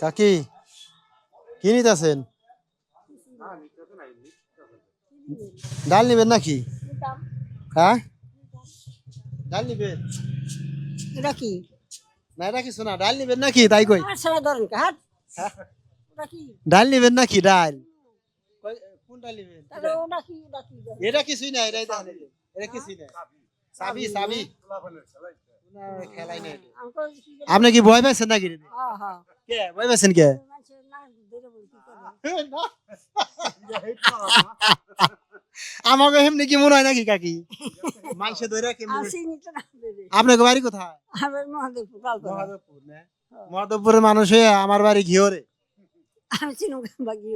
কাকি কি নিতেছেন? ডাল নিবেন নাকি? হ্যাঁ? ডাল নিবেন? এটা কি? না এটা কিছু না ডাল নিবেন নাকি? তাই কই। কি ডাল নিবেন নাকি ডাল? কই- কোন ডাল নিবেন? তাহলে ওটা কি ওটা কি? এটা কিছুই না এটা এটা এটা কিছুই না। সাবি সাবি খেলাই আপনি কি ভয় পাইছেন নাকি? হ্যাঁ হ্যাঁ। কে? ভয় পাইছেন কে? আমাকে এমনি কি মনে হয় নাকি কাকি? মাংস ধরে কি বাড়ি কোথায়? মহাদেবপুর মহাদেবপুরের মানুষ হয়ে আমার বাড়ি ঘিওরে।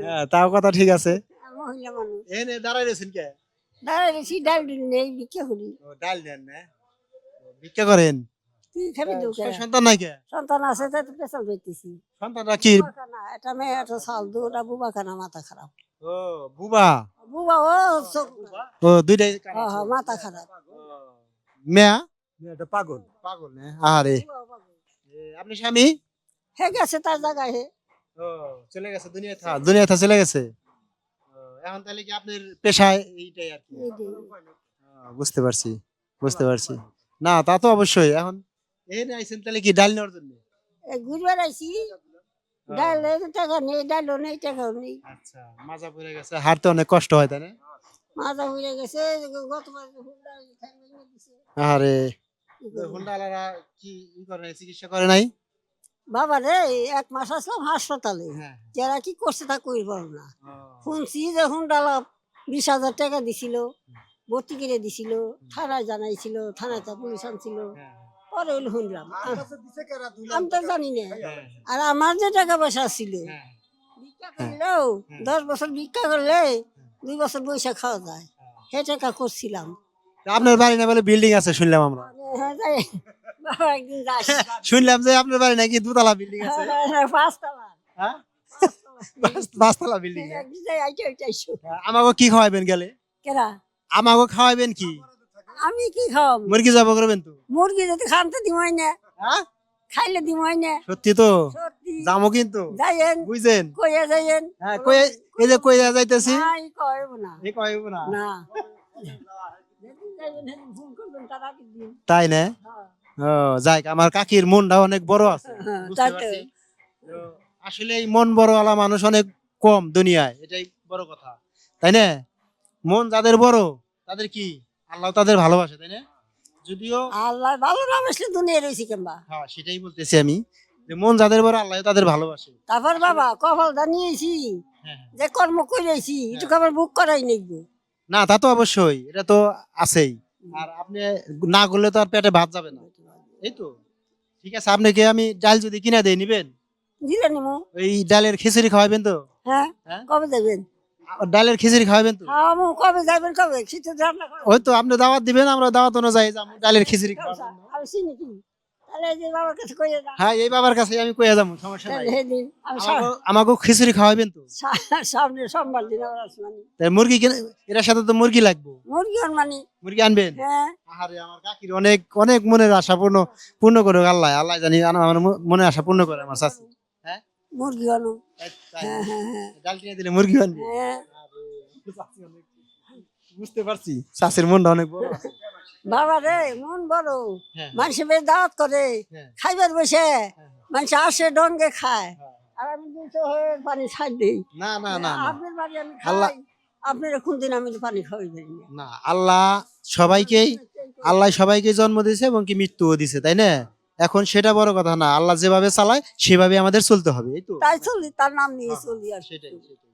হ্যাঁ তাও কথা ঠিক আছে। মহিলা মানুষ এনে দাঁড়াই রয়েছেন কে? ডাল ডিল নেই বিক্রি করি। ডাল দেন না? ভিক্ষা করেন? খাবি সন্তান নাই কে? সন্তান আছে তাই তো পেশাল পেতেছি সন্তানরা কি? বুবাখানা এটা মেয়ে একটা সাল দুটা বুবাখানা মাথা খারাপ। ও বুবা? বুবা ও ও দুইটাই হ্যাঁ মাথা খারাপ। মেয়া? এটা পাগল। পাগল না আরে আপনি স্বামী? হে গেছে তার জায়গায় হে। ও চলে গেছে দুনিয়া থা দুনিয়া থা চলে গেছে। ও, এখন তাহলে কি আপনার পেশায় এইটাই আর কি? বুঝতে পারছি বুঝতে পারছি। না তা তো অবশ্যই এখন এই আইছেন তাহলে কি ডাল নেওয়ার জন্য? ঘুরবার আইছি। ডাল টাকা নেই ডালও নেই টাকাও নেই। আচ্ছা মাজা পড়ে গেছে হাঁটতে অনেক কষ্ট হয় তাই না? মাথা ঘুরে গেছে গত মাসে হুন্ডা ঠ্যাং ভেঙে দিছে। আরে হুন্ডালারা কি ই করে নাই চিকিৎসা করে নাই? বাবা রে এক মাস আসলাম হাসপাতালে। হ্যাঁ যারা কি করছে তা কই না। শুনছি যে হুন্ডালা বিশ হাজার টাকা দিছিল ভর্তি করে দিছিল থানায় জানাইছিল থানায় তা পুলিশ আনছিল। পরে শুনলাম আমি তো জানি না। আর আমার যে টাকা পয়সা ছিল ভিক্ষা করলেও দশ বছর ভিক্ষা করলে দুই বছর বৈশাখ খাওয়া যায়। সে টাকা করছিলাম। আপনার বাড়ি না বলে বিল্ডিং আছে শুনলাম আমরা। হ্যাঁ, যাস শুনলাম যে আপনার বাড়ি নাকি দুতলা বিল্ডিং আছে। পাঁচতলা। হ্যাঁ? পাঁচ- পাঁচতলা বিল্ডিং আমাকে কি খাওয়াবেন গেলে? কেরা? আমাকে খাওয়াবেন কি? আমি কি খাওয়াম মুরগি জবা করবেন তো মুরগি যদি খানতে দিমই না হ্যাঁ? খাইলে দিমই না। সত্যি তো? যাব কিন্তু। যাইয়েন। বুঝছেন? কইয়া যাইয়েন। হ্যাঁ কই এই যে কই যাইতেছি। নাই কইব না। এই কইব না। না। তাই না? হ্যাঁ, ও যাই আমার কাকির মনটা অনেক বড় আছে। হ্যাঁ, তো। তো আসলে এই মন বড় আলা মানুষ অনেক কম দুনিয়ায় এটাই বড় কথা। তাই না? মন যাদের বড় তাদের কি? আল্লাহ তাদের ভালোবাসে তাই না? যদিও আল্লাহ ভালো না বেসলে দুনিয়া রয়েছি কেমবা? হ্যাঁ সেটাই বলতেছি আমি। যে মন যাদের বড় আল্লাহ তাদের ভালোবাসে। তারপর বাবা কপাল জানিয়েছি হ্যাঁ, হ্যাঁ। যে কর্ম করেছি একটু আবার বুক করাই নেব না তা তো অবশ্যই এটা তো আছেই। আর আপনি না করলে তো আর পেটে ভাত যাবে না। এই তো। ঠিক আছে আপনাকে আমি ডাল যদি কিনা দেই নিবেন? দিলে নিমু। ওই ডালের খিচুড়ি খাওয়াবেন তো? হ্যাঁ হ্যাঁ? কবে আর ডালের খিচুড়ি খাওয়াবেন তো? খাওয়ামু কবে যাবেন কবে? শীতের রান্না ওই তো আপনি দাওয়াত দিবেন আমরা দাওয়াত অনুযায়ী যাব ডালের খিচুড়ি খাওয়াবো আমি চিনি কি? তাহলে এই বাবার কাছে কইয়ে দাও। হ্যাঁ এই বাবার কাছে আমি কইয়া যাব সমস্যা নাই। আমি আমাকেও- আমাকেও খিচুড়ি খাওয়াবেন তো? সামনে সোমবার দিন আসমানি তাই মুরগি এটার সাথে তো মুরগি লাগবে। মুরগি মানি মুরগি আনবেন? হ্যাঁ। আহারে আমার কাকির অনেক অনেক মনের আশা পূর্ণ পূর্ণ করুক আল্লাহ। আল্লাহ জানি আমার মনের আশা পূর্ণ করে আমার শাশি হ্যাঁ মুরগি আনো। হ্যাঁ হ্যাঁ হ্যাঁ ডাল কিনে দিলে মুরগি আনবে হ্যাঁ বুঝতে পারছি মনটা অনেক বড় বাবা রে মন বড়। মানুষ বেশ দাওয়াত করে। খাইবার বসে। মানুষ আসে ডঙ্গে খায়। আর আমি দুশো হয়ে পানি ছাড় দিই না না না। আপনার বাড়ি আমি খাই আপনার কোন দিন আমি পানি খাওয়াই দিই না। না আল্লাহ সবাইকেই আল্লাহ সবাইকে জন্ম দিয়েছে এবং কি মৃত্যুও দিছে তাই না এখন সেটা বড় কথা না আল্লাহ যেভাবে চালায় সেভাবে আমাদের চলতে হবে এই তো? তাই চলি তার নাম নিয়ে চলি আর সেটাই সেটাই।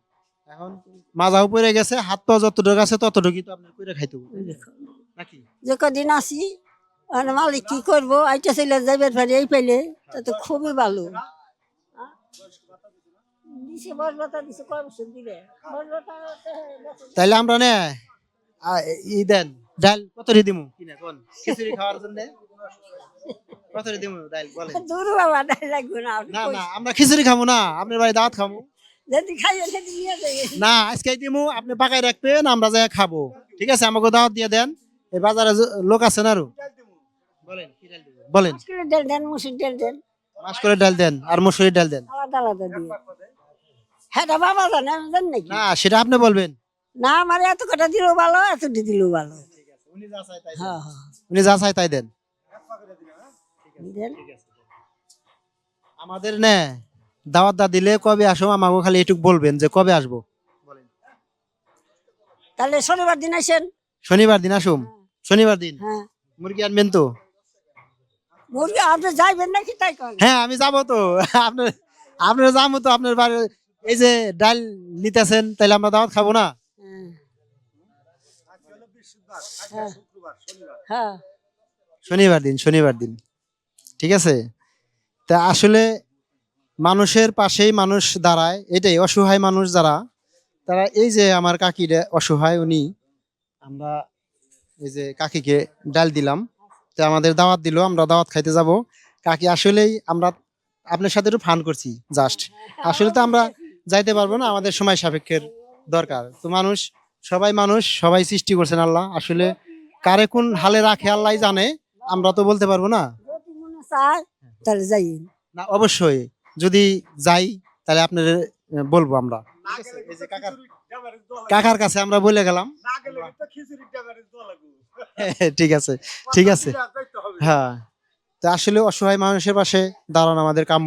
এখন মাজাও পড়ে গেছে হাত পা যতটুকু আছে ততটুকুই তো আপনার করে খাইতে হবে নাকি? যে কদিন আসি মালিক কি করব আইটা ছেলে যাইবার পারি এই পেলে তা তো খুবই ভালো। দিছে বসবাতা দিছে কয় বছর দিলে তাইলে আমরা নে ই দেন ডাল কত দিমু? কিনা কোন? খিচুড়ি খাওয়ার জন্য? কত রে দিমু ডাল বলেন। দূর বাবা লাগবে না না না আমরা খিচুড়ি খাব না আপনার বাড়ি খাব যদি নিয়ে যাই না আজকে দিমু আপনি পাকাই রাখবেন আমরা যাই খাব। ঠিক আছে আমাকে দাওয়াত দিয়ে দেন। এই বাজারে লোক আছে না আরও? বলেন কি ডাল দিবেন? বলেন। কিলো দেন মুসুর দেন। দেন ডাল দেন আর ডাল দেন। আলাদা আলাদা দিয়ে। হ্যাঁ বাবা জানে আমি জানি নাকি? না সেটা আপনি বলবেন। না আমার এত কটা দিলেও ভালো এত দিলেও ভালো। হ্যাঁ হ্যাঁ। উনি যা চাই তাই দেন। আমাদের নে দাওয়াত দা দিলে কবে আসো আমাকে খালি এটুক বলবেন যে কবে আসব। তাহলে শনিবার দিন আসেন। শনিবার দিন আসুম? শনিবার দিন? হ্যাঁ। মুরগি আনবেন তো? মুরগি আপনি যাইবেন নাকি তাই করেন হ্যাঁ আমি যাব তো। আপনার আপনার যাব তো আপনার বাড়ি এই যে ডাল নিতেছেন তাহলে আমরা দাওয়াত খাব না? হ্যাঁ। হ্যাঁ। হ্যাঁ। শনিবার দিন শনিবার দিন। ঠিক আছে? তা আসলে মানুষের পাশেই মানুষ দাঁড়ায়, এটাই অসহায় মানুষ যারা, তারা এই যে আমার কাকির অসহায়, উনি, আমরা এই যে কাকিকে ডাল দিলাম, তো আমাদের দাওয়াত দিল, আমরা দাওয়াত খাইতে যাব। কাকি আসলেই আমরা আপনার সাথে একটু ফান করছি জাস্ট আসলে তো আমরা যাইতে পারব না, আমাদের সময় সাপেক্ষের দরকার। তো মানুষ, সবাই মানুষ, সবাই সৃষ্টি করছেন আল্লাহ। আসলে কারে কোন হালে রাখে আল্লাহ জানে, আমরা তো বলতে পারব না। চায় তাহলে যাই। না অবশ্যই। যদি যাই তাহলে আপনার বলব আমরা। কাকার কাকার কাছে আমরা বলে গেলাম। ঠিক আছে। ঠিক আছে। হ্যাঁ। তা আসলে অসহায় মানুষের পাশে দাঁড়ান আমাদের কাম্য।